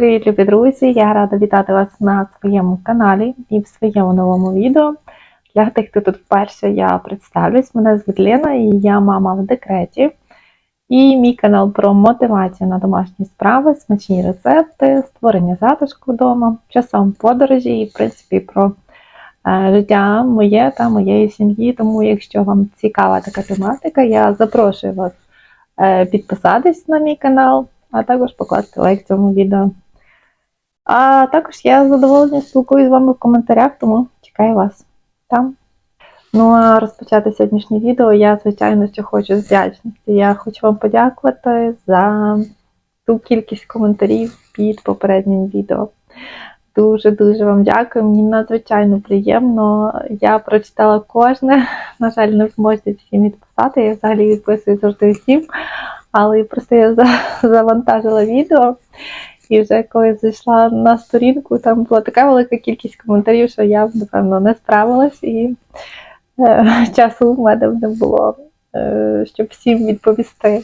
Привіт, любі друзі! Я рада вітати вас на своєму каналі і в своєму новому відео. Для тих, хто тут вперше, я представлюсь. Мене звуть Лена і я мама в декреті. І мій канал про мотивацію на домашні справи, смачні рецепти, створення затишку вдома, часом подорожі і, в принципі, про е, життя моє та моєї сім'ї. Тому, якщо вам цікава така тематика, я запрошую вас е, підписатись на мій канал, а також покласти лайк цьому відео. А також я з задоволенням спілкуюсь з вами в коментарях, тому чекаю вас там. Ну а розпочати сьогоднішнє відео я, звичайно, що хочу з вдячності. Я хочу вам подякувати за ту кількість коментарів під попереднім відео. Дуже-дуже вам дякую. Мені надзвичайно приємно. Я прочитала кожне. На жаль, не зможете всім відписати. Я взагалі відписую завжди всім. Але просто я завантажила відео. І вже коли зайшла на сторінку, там була така велика кількість коментарів, що я, напевно, не справилась і е, часу в мене не було, е, щоб всім відповісти.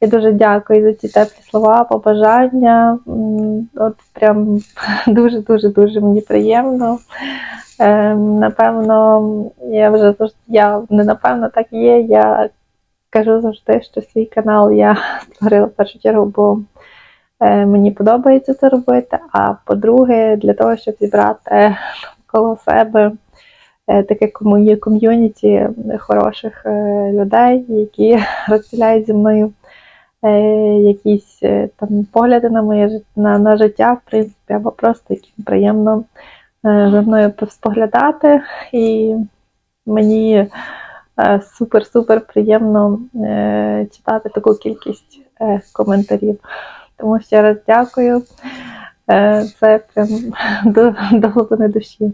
Я дуже дякую за ці теплі слова, побажання. От прям дуже-дуже дуже мені приємно. Е, Напевно, я вже я не напевно так є. Я кажу завжди, що свій канал я створила в першу чергу, бо мені подобається це робити. А по-друге, для того, щоб зібрати коло себе е, таке ком'юніті хороших е, людей, які розділяють зі мною е, якісь е, там погляди на моє на, на життя, в принципі, або просто яким приємно е, за мною споглядати. І мені е, супер-супер приємно е, читати таку кількість е, коментарів. Тому ще раз дякую. Е, Це прям до, до глибини душі.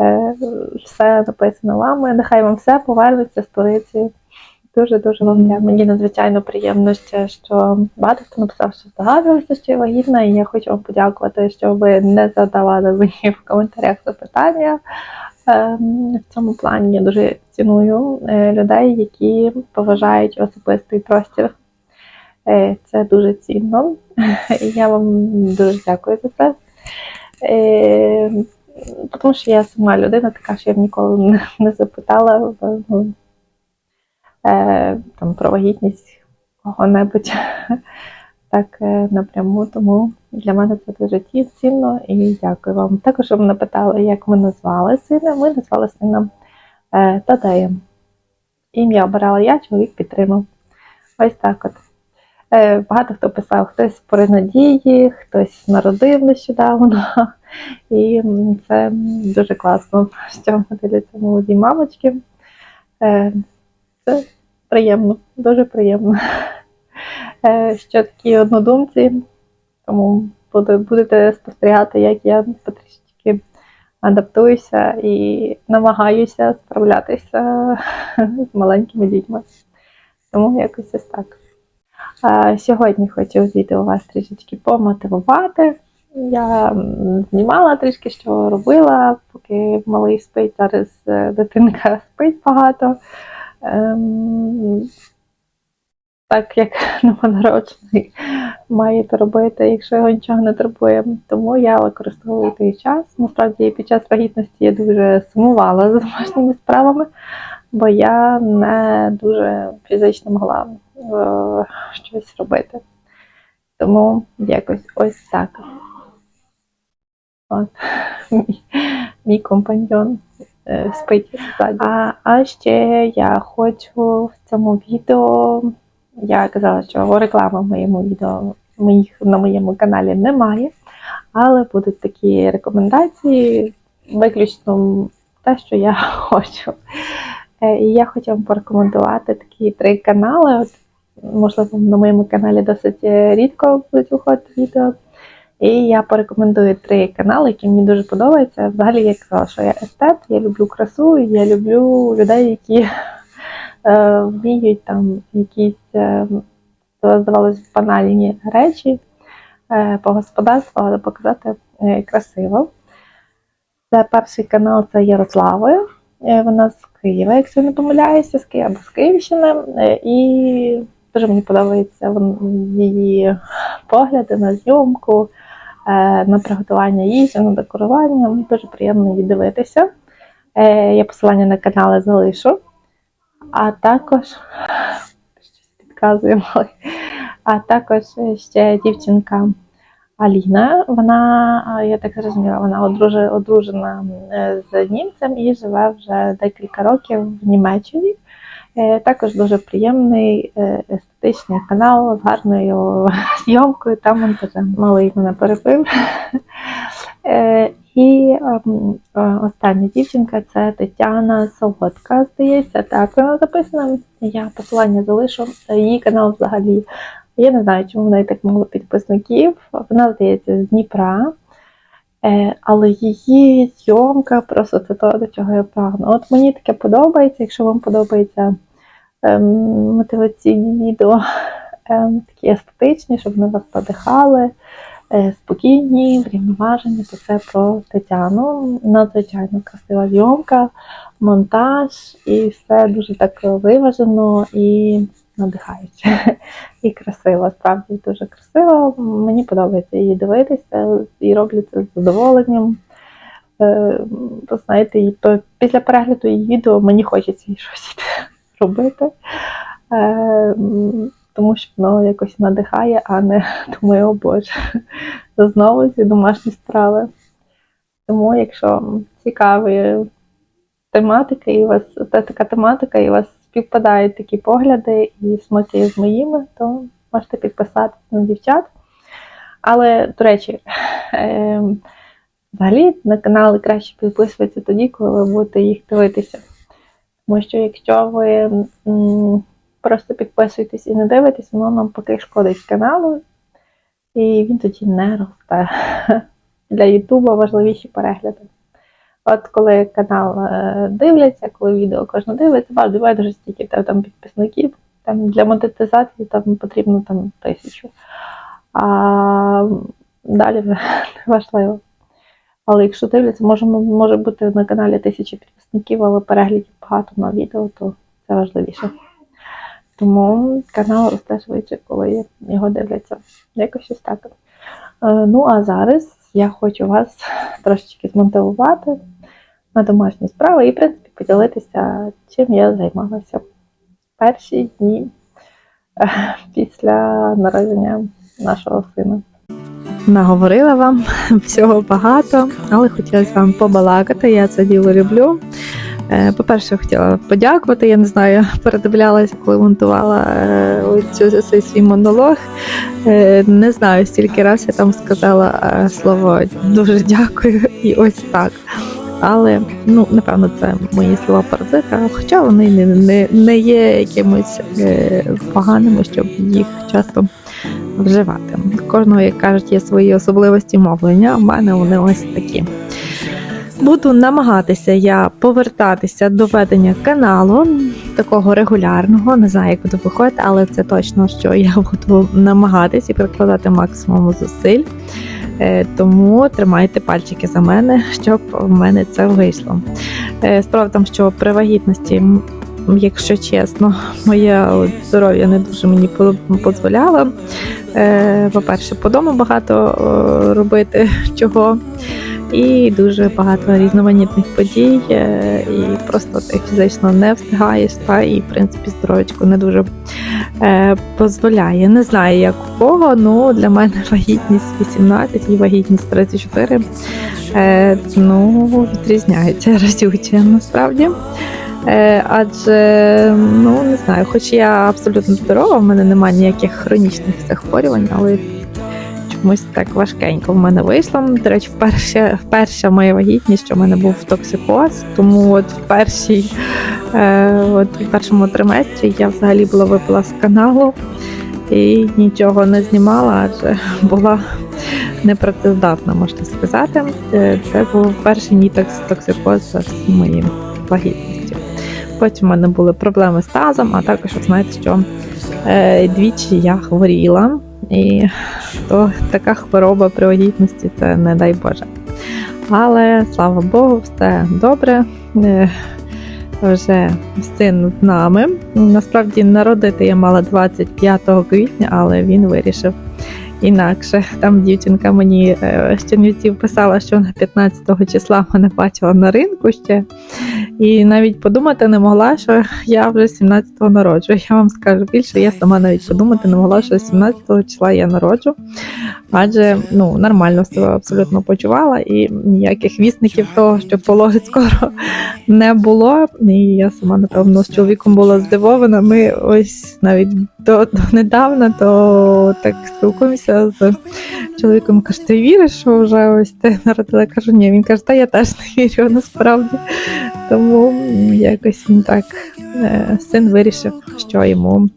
Е, Все написано вами. Нехай вам все повернеться з полиці. Дуже дуже вам дякую. Мені надзвичайно приємно що багато хто написав, що здогадувався, що я вагітна, і я хочу вам подякувати, що ви не задавали мені в коментарях запитання. Ем, В цьому плані я дуже ціную е, людей, які поважають особистий простір. Е, Це дуже цінно. Я вам дуже дякую за це. Е, Тому що я сама людина така, що я ніколи не, запитала ну, е, там, про вагітність кого-небудь так напряму. Тому для мене це дуже цінно і дякую вам. Також ви мене як ми назвали сина. Ми назвали сина Тадеєм. Ім'я обирала я, чоловік підтримав. Ось так от. Е, Багато хто писав, хтось при надії, хтось народив нещодавно. І це дуже класно, що дивляться молоді мамочки. Е, Це приємно, дуже приємно. Е, Що такі однодумці, тому будете спостерігати, як я потрішки адаптуюся і намагаюся справлятися з маленькими дітьми. Тому якось ось так. Сьогодні хочу відео вас трішечки помотивувати. Я знімала трішки, що робила, поки малий спить, зараз е, дитинка спить багато. Ем, Так як новонароджений має це робити, якщо його нічого не турбує. Тому я використовую той час. Насправді під час вагітності я дуже сумувала за домашніми справами, бо я не дуже фізично могла щось робити. Тому якось ось так. От, мій, мій компаньйон е, спить ззаді. А, а ще я хочу в цьому відео, я казала, що реклами в моєму відео моїх, на моєму каналі немає, але будуть такі рекомендації, виключно те, що я хочу. Е, І я вам порекомендувати такі три канали. От, можливо, на моєму каналі досить е, рідко будуть виходити відео. І я порекомендую три канали, які мені дуже подобаються. Взагалі я казала, що я естет, я люблю красу, я люблю людей, які е, вміють там якісь, е, здавалось, банальні речі е, по господарству, але показати красиво. Це перший канал це Ярослави. Е, Вона з Києва, якщо не помиляюся, з Києва або з Київщини. І дуже мені подобається її погляди на зйомку, е, на приготування їжі, на декорування. Дуже приємно її дивитися. Е, Я посилання на канали залишу. А також малий. А також ще дівчинка Аліна. Вона, е, я так зрозуміла, вона одружена е, з німцем і живе вже декілька років в Німеччині. Е, Також дуже приємний е, естетичний канал з гарною зйомкою та монтажем. Малий мене перепив. Е, І ем, остання дівчинка це Тетяна Солодка, здається. Так, вона записана. Я посилання залишу. Її канал взагалі. Я не знаю, чому в неї так мало підписників. Вона, здається, з Дніпра. Е, але її зйомка просто це то, до чого я прагну. От мені таке подобається, якщо вам подобається ем, мотиваційні відео, ем, такі естетичні, щоб вони вас надихали, е, спокійні, врівноважені, то це про Тетяну. Надзвичайно красива зйомка, монтаж і все дуже так виважено і надихаюче. І красиво, справді дуже красиво. Мені подобається її дивитися і роблю це з задоволенням. Е, Ви знаєте, і після перегляду її відео мені хочеться щось робити. Е, Тому що воно якось надихає, а не думаю, о Боже, знову ці домашні справи. Тому, якщо цікаві тематика, і вас та така тематика, і вас співпадають такі погляди і смаки з моїми, то можете підписатися на дівчат. Але, до речі, е, взагалі на канали краще підписуватися тоді, коли ви будете їх дивитися. Тому що якщо ви просто підписуєтесь і не дивитесь, воно нам поки шкодить каналу, і він тоді не росте. Для Ютуба важливіші перегляди. От коли канал е, дивляться, коли відео кожен дивиться, важливо байдуже стільки там, підписників. Там для монетизації там потрібно там тисячу. А далі важливо. Але якщо дивляться, може, може бути на каналі тисячі підписників, але переглядів багато на відео, то це важливіше. Тому канал росте швидше, коли його дивляться. Якось ось так. Е, Ну а зараз я хочу вас трошечки змотивувати на домашні справи і, в принципі, поділитися, чим я займалася перші дні е, після народження нашого сина. Наговорила вам всього багато, але хотілося вам побалакати. Я це діло люблю. Е, По-перше, хотіла подякувати. Я не знаю, передивлялася, коли монтувала е, цю цей свій монолог. Не знаю, стільки раз я там сказала слово дуже дякую і ось так. Але ну напевно це мої слова паразита, хоча вони не, не, не є якимось е, поганими, щоб їх часто вживати. Кожного, як кажуть, є свої особливості мовлення. У мене вони ось такі. Буду намагатися я повертатися до ведення каналу такого регулярного. Не знаю, як буду виходити, але це точно, що я буду намагатись і прикладати максимум зусиль. Е, Тому тримайте пальчики за мене, щоб в мене це вийшло. Е, Справа в що при вагітності, якщо чесно, моє здоров'я не дуже мені дозволяло. Е, По-перше, по дому багато робити чого. І дуже багато різноманітних подій, е, і просто ти фізично не встигаєш, та і в принципі здоров'ячко не дуже е, дозволяє. Не знаю, як у кого, ну для мене вагітність 18 і вагітність 34 е, ну, відрізняється разюче насправді. Е, адже, ну не знаю, хоч я абсолютно здорова, в мене немає ніяких хронічних захворювань, але чомусь так важкенько в мене вийшло. До речі, вперше, вперше моя вагітність, що в мене був токсикоз, тому от в першій, е, от в першому триместрі я взагалі була випала з каналу і нічого не знімала, адже була непрацездатна, можна сказати. Е, Це був перший мій токс- токсикоз з моїм вагітністю. Потім в мене були проблеми з тазом, а також знаєте, що е, двічі я хворіла. І то така хвороба при вагітності це не дай Боже. Але слава Богу, все добре. Е, Вже син з нами. Насправді народити я мала 25 квітня, але він вирішив інакше. Там дівчинка мені е, з Чернівців писала, що вона 15 числа мене бачила на ринку ще. І навіть подумати не могла, що я вже 17-го народжу. Я вам скажу більше, я сама навіть подумати не могла, що 17-го числа я народжу. Адже ну, нормально себе абсолютно почувала, і ніяких вісників того, що пологи скоро не було. І я сама, напевно, з чоловіком була здивована. Ми ось навіть до, до недавна то так спілкуємося з чоловіком. Каже, ти віриш, що вже ось ти народила? Я кажу, ні, він каже, та я теж не вірю насправді. Тому якось він так е, син вирішив, що йому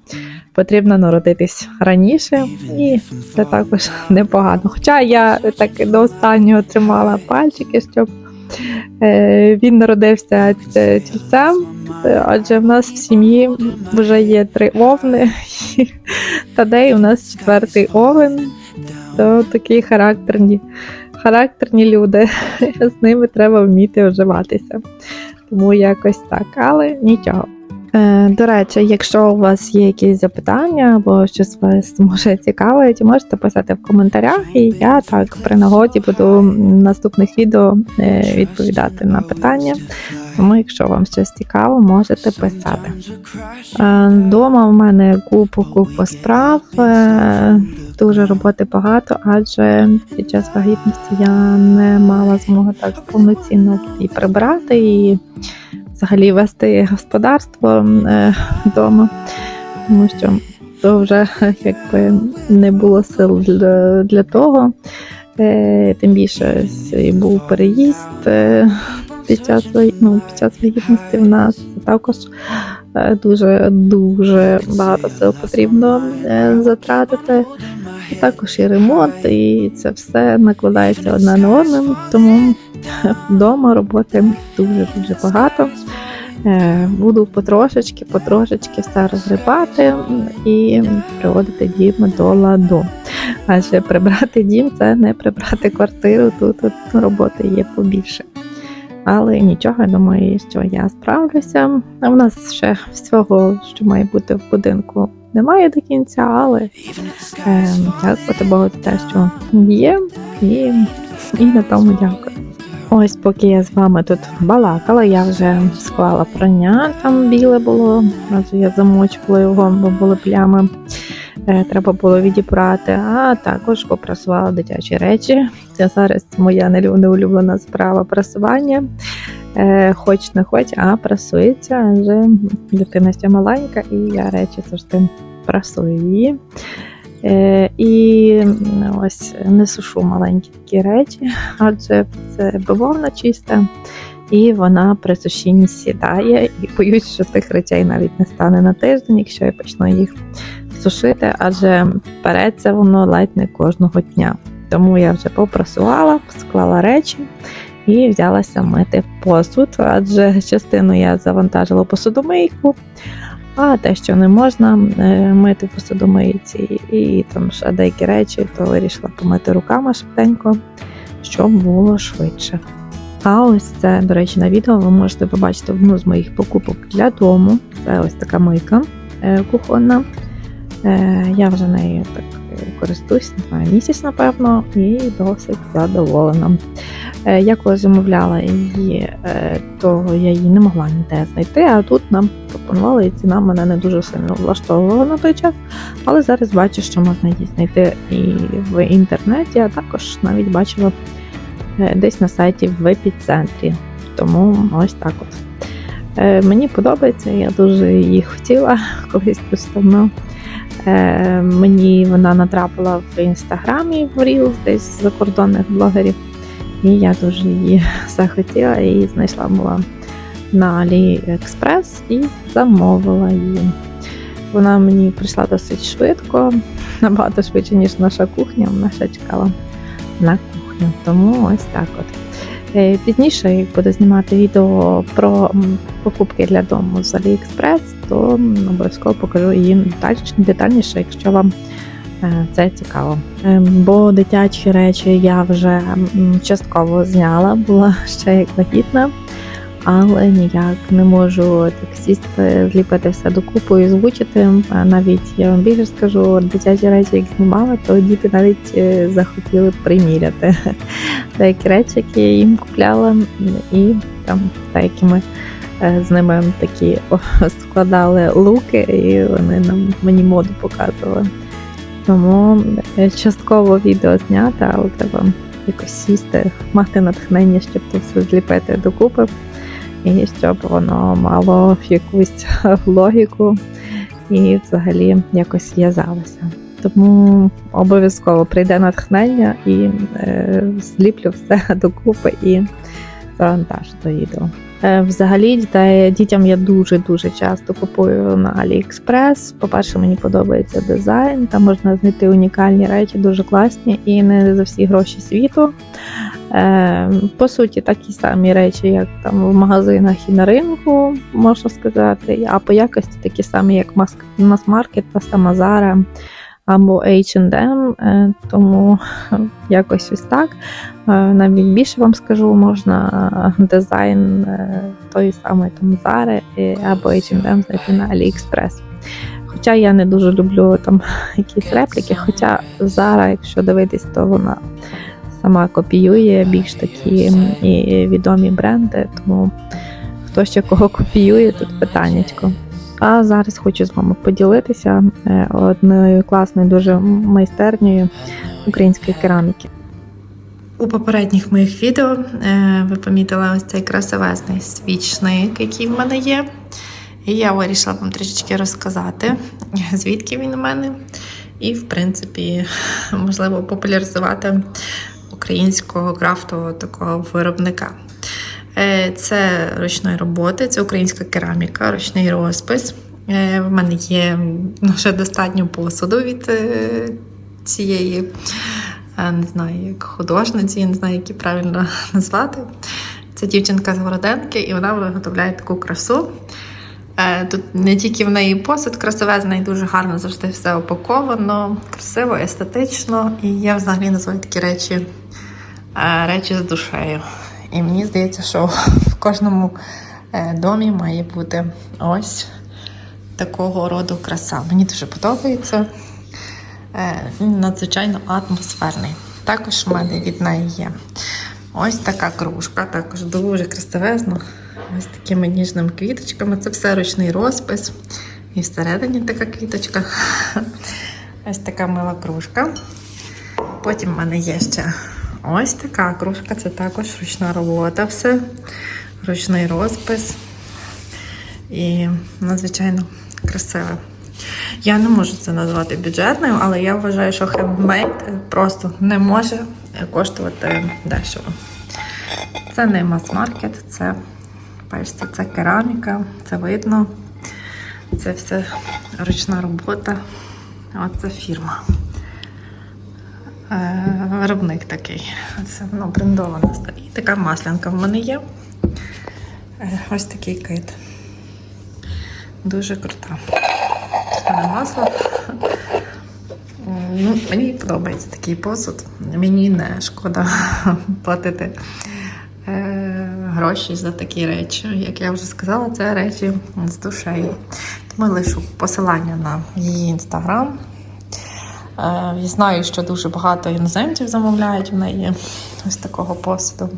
потрібно народитись раніше, і це також непогано. Хоча я так до останнього тримала пальчики, щоб е, він народився т- тільцем, е, адже в нас в сім'ї вже є три овни, і Тадей у нас четвертий овен, то такі характерні, характерні люди. З ними треба вміти вживатися. Тому якось так, але нічого. Е, До речі, якщо у вас є якісь запитання або щось вас може цікавить, можете писати в коментарях, і я так при нагоді буду в наступних відео е, відповідати на питання. Тому, якщо вам щось цікаво, можете писати. Е, Дома в мене купу купу справ. Дуже роботи багато, адже під час вагітності я не мала змоги так повноцінно і прибрати і взагалі вести господарство е, вдома, тому що то вже якби не було сил для, для того. Е, Тим більше був переїзд е, під час, ну, під час вагітності в нас також е, дуже дуже багато сил потрібно е, затратити. Також і ремонт, і це все накладається одне на одним, тому вдома роботи дуже дуже багато. Е, Буду потрошечки, потрошечки все розгрібати і приводити дім до ладу. Адже прибрати дім це не прибрати квартиру, тут, роботи є побільше. Але нічого, я думаю, що я справлюся. В нас ще всього, що має бути в будинку, немає до кінця, але е, дякувати Богу за те, що є, і, і на тому дякую. Ось поки я з вами тут балакала, я вже склала прання, там біле було, адже я замочувала його, бо були плями. Е, Треба було відібрати, а також попрасувала дитячі речі. Це зараз моя неулюблена справа прасування. Е, Хоч не хоч, а прасується, адже дитина ще маленька, і я речі завжди прасую її. Е, І ось не сушу маленькі такі речі, адже це бавовна чиста, і вона при сушінні сідає. І боюсь, що тих речей навіть не стане на тиждень, якщо я почну їх сушити, адже переться воно ледь не кожного дня. Тому я вже попрасувала, склала речі і взялася мити посуд, адже частину я завантажила посудомийку, а те, що не можна е, мити в посудомийці, і там ще деякі речі, то вирішила помити руками швиденько, щоб було швидше. А ось це, до речі, на відео ви можете побачити одну з моїх покупок для дому. Це ось така мийка е, кухонна. Е, Я вже нею так користуюсь, не знаю, місяць, напевно, і досить задоволена. Е, Я коли замовляла її, е, то я її не могла ніде знайти, а тут нам пропонували, і ціна мене не дуже сильно влаштовувала на той час. Але зараз бачу, що можна її знайти і в інтернеті, а також навіть бачила е, десь на сайті в епіцентрі. Тому ось так от. Мені подобається, я дуже її хотіла колись просто давно. Е, Мені вона натрапила в інстаграмі в Reels десь з закордонних блогерів. І я дуже її захотіла і знайшла була на AliExpress і замовила її. Вона мені прийшла досить швидко, набагато швидше, ніж наша кухня. Вона ще чекала на кухню. Тому ось так от. Е, Пізніше, як буду знімати відео про покупки для дому з AliExpress, то обов'язково покажу її детальніше, якщо вам е, це цікаво. Е, Бо дитячі речі я вже частково зняла, була ще як вагітна. Але ніяк не можу так сісти, зліпити все докупи і звучити. Навіть я вам більше скажу, дитячі речі, як знімала, то діти навіть е, захотіли приміряти деякі речі, які я їм купляла, і там деякі ми е, з ними такі складали луки, і вони нам мені моду показували. Тому е, частково відео знято, але треба якось сісти, мати натхнення, щоб це все зліпити докупи, і щоб воно мало якусь логіку і взагалі якось в'язалося. Тому обов'язково прийде натхнення і е, зліплю все докупи і завантажу до відео. Е, Взагалі, дітям я дуже-дуже часто купую на AliExpress. По-перше, мені подобається дизайн, там можна знайти унікальні речі, дуже класні і не за всі гроші світу. Е, По суті, такі самі речі, як там в магазинах і на ринку, можна сказати, а по якості такі самі, як Mass-Market, та сама або H&M, тому якось ось так. Е, Навіть більше вам скажу, можна дизайн е, тої самої там Zara або H&M знайти на AliExpress. Хоча я не дуже люблю там якісь репліки, хоча Zara, якщо дивитись, то вона сама копіює більш такі відомі бренди, тому хто ще кого копіює, тут питаннячко. А зараз хочу з вами поділитися е, одною класною дуже майстернею української кераміки. У попередніх моїх відео е, ви помітили ось цей красивезний свічник, який в мене є. І я вирішила вам трішечки розказати, звідки він у мене. І, в принципі, можливо, популяризувати українського крафтового такого виробника. Е, Це ручної роботи, це українська кераміка, ручний розпис. Е, В мене є ну, вже достатньо посуду від е, цієї, не знаю, як художниці, не знаю, як її правильно назвати. Це дівчинка з Городенки, і вона виготовляє таку красу. Е, Тут не тільки в неї посуд красивезний, дуже гарно завжди все опаковано, красиво, естетично. І я взагалі називаю такі речі е, речі з душею. І мені здається, що в кожному е, домі має бути ось такого роду краса. Мені дуже подобається. Надзвичайно атмосферний. Також в мене від неї є ось така кружка, також дуже красивезна. Ось такими ніжними квіточками. Це все ручний розпис. І всередині така квіточка. Ось така мила кружка. Потім в мене є ще ось така кружка, це також ручна робота, все, ручний розпис. І надзвичайно красиве. Я не можу це назвати бюджетною, але я вважаю, що хендмейд просто не може коштувати дешево. Це не мас-маркет, це, бачите, це кераміка, це видно. Це все ручна робота. Оце фірма. Е, Виробник такий. Це ну, брендована. І така маслянка в мене є. Е, Ось такий кит. Дуже крута. Це масло. Ну, мені подобається такий посуд. Мені не шкода платити е, гроші за такі речі. Як я вже сказала, це речі з душею. Тому лишу посилання на її інстаграм. Е, Я знаю, що дуже багато іноземців замовляють в неї ось такого посуду.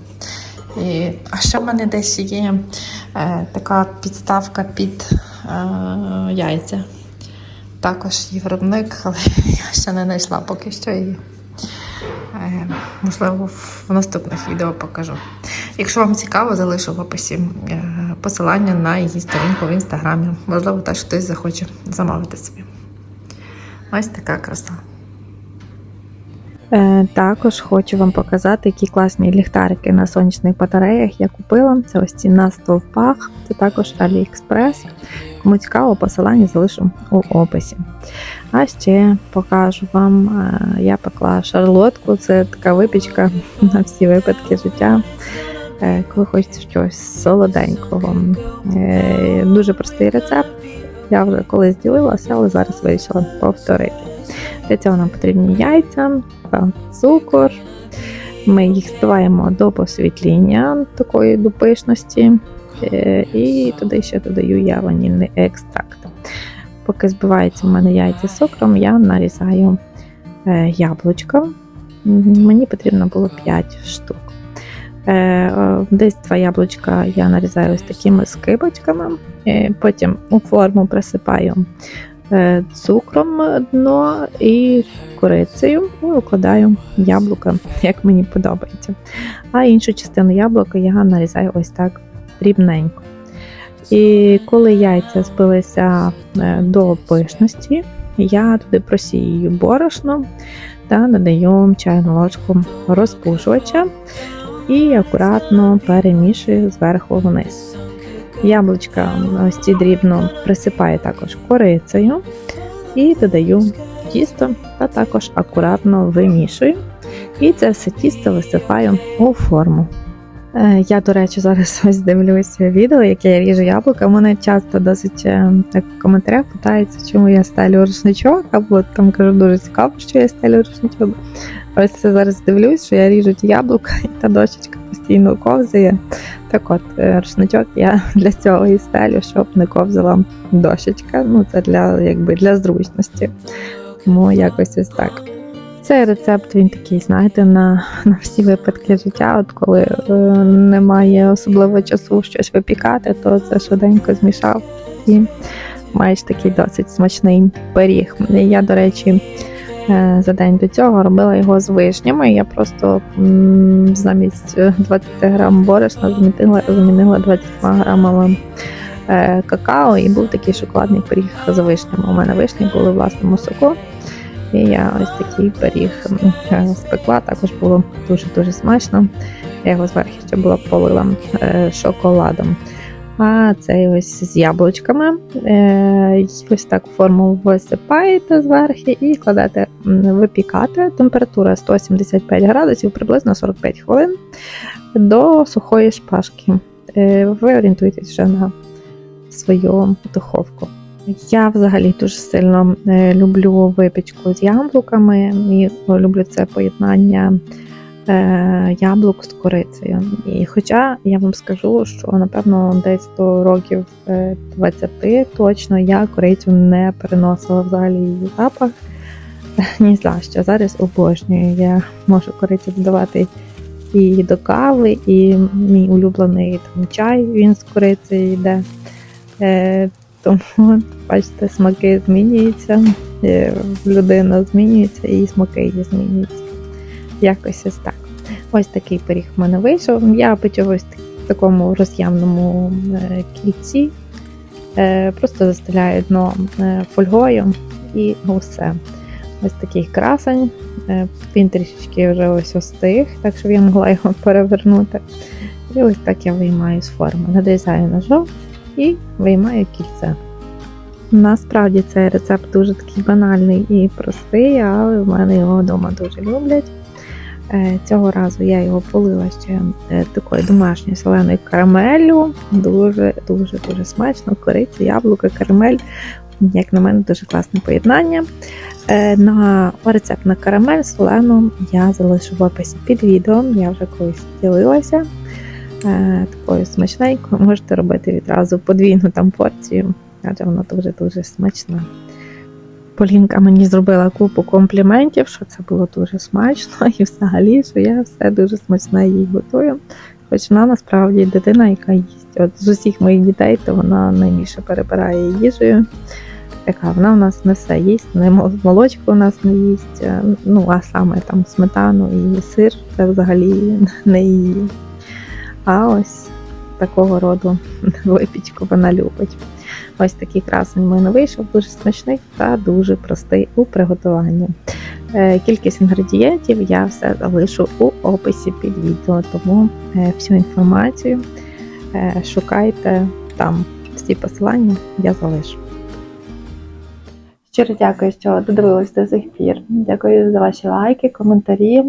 І, а ще в мене десь є е, така підставка під е, яйця. Також є виробник, але я ще не знайшла поки що її. Е, можливо, в наступних відео покажу. Якщо вам цікаво, залишу в описі е, посилання на її сторінку в інстаграмі. Можливо, теж хтось захоче замовити собі. Ось така краса. Е, також хочу вам показати, які класні ліхтарики на сонячних батареях я купила. Це ось ці на стовпах, це також AliExpress. Кому цікаво, посилання залишу у описі. А ще покажу вам, е, я пекла шарлотку, це така випічка на всі випадки життя. Е, Коли хочеться щось солоденького. Е, Дуже простий рецепт. Я вже колись ділилася, але зараз вирішила повторити. Для цього нам потрібні яйця, та цукор. Ми їх збиваємо до посвітління такої до. Е, І туди ще додаю я ванільний екстракт. Поки збиваються в мене яйця з цукром, я нарізаю яблучко. Мені потрібно було 5 штук. Е, Десь два яблучка я нарізаю ось такими скибочками. Е, Потім у форму присипаю е, цукром дно і корицею і укладаю яблука, як мені подобається. А іншу частину яблука я нарізаю ось так рівненько. І коли яйця збилися до пишності, я туди просію борошно та додаю чайну ложку розпушувача і акуратно перемішую зверху вниз. Яблучка ось ці дрібно присипаю також корицею і додаю тісто та також акуратно вимішую. І це все тісто висипаю у форму. Е, Я, до речі, зараз ось дивлюся відео, яке я ріжу яблука. Мене часто досить е, так в коментарях питаються, чому я стелю рушничок, або там кажу, дуже цікаво, що я стелю рушничок. Ось це зараз дивлюсь, що я ріжу ті яблука, і та дощечка постійно ковзає. Так от, е, рушничок я для цього і стелю, щоб не ковзала дощечка. Ну, це для, якби, для зручності. Тому якось ось так. Цей рецепт він такий, знаєте, на, на всі випадки життя. От коли е, немає особливо часу щось випікати, то це швиденько змішав і маєш такий досить смачний пиріг. Я, до речі, е, за день до цього робила його з вишнями. Я просто м, замість 20 грам борошна замінила, замінила 20 грамами е, какао, і був такий шоколадний пиріг з вишнями. У мене вишні були в власному соку. І я ось такий пиріг спекла, також було дуже-дуже смачно. Я його зверху ще була полила е, шоколадом. А цей ось з яблучками. Е, ось так форму висипаєте зверху і кладете випікати. Температура 175 градусів, приблизно 45 хвилин до сухої шпажки. Е, ви орієнтуєтесь вже на свою духовку. Я взагалі дуже сильно е, люблю випічку з яблуками і люблю це поєднання е, яблук з корицею. І хоча я вам скажу, що напевно десь до років е, 20 точно я корицю не переносила взагалі її запах. Ні за що. Зараз обожнюю. Я можу корицю додавати і до кави, і мій улюблений там чай він з корицею йде. Тому бачите, смаки змінюються, е, людина змінюється і смаки її змінюються. Якось ось так. Ось такий пиріг в мене вийшов. Я печу ось в такому роз'ємному е, кільці. Е, Просто застеляю дно фольгою і все. Ось такий красень. Він трішечки вже ось остиг, так щоб я могла його перевернути. І ось так я виймаю з форми. Надрізаю ножом і виймаю кільце. Насправді цей рецепт дуже такий банальний і простий, але в мене його вдома дуже люблять. Е, Цього разу я його полила ще е, такою домашньою соленою карамеллю. Дуже дуже дуже смачно. Кориця, яблуко, карамель. Як на мене, дуже класне поєднання. Е, На рецепт на карамель солену я залишу в описі під відео. Я вже колись ділилася такою смачненькою. Можете робити відразу подвійну там порцію, адже вона дуже-дуже смачна. Полінка мені зробила купу компліментів, що це було дуже смачно, і взагалі, що я все дуже смачне їй готую. Хоч вона насправді дитина, яка їсть. От з усіх моїх дітей, то вона найбільше перебирає їжею. Така вона у нас не все їсть, не молочко у нас не їсть, е, ну а саме там сметану і сир це взагалі не її. А ось такого роду випічку вона любить. Ось такий красень в мене вийшов, дуже смачний та дуже простий у приготуванні. Е, Кількість інгредієнтів я все залишу у описі під відео, тому е, всю інформацію е, шукайте там. Всі посилання я залишу. Щиро дякую, що додивились до сих пір. Дякую за ваші лайки, коментарі.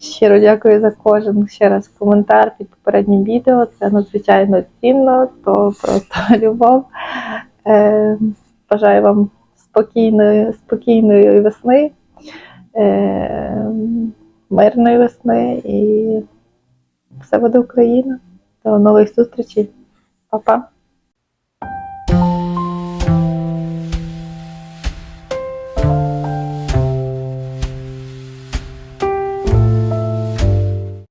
Щиро дякую за кожен ще раз коментар під попереднім відео. Це надзвичайно цінно, то просто любов. Е, Бажаю вам спокійної, спокійної весни, е, мирної весни і все буде Україна. До нових зустрічей. Па-па!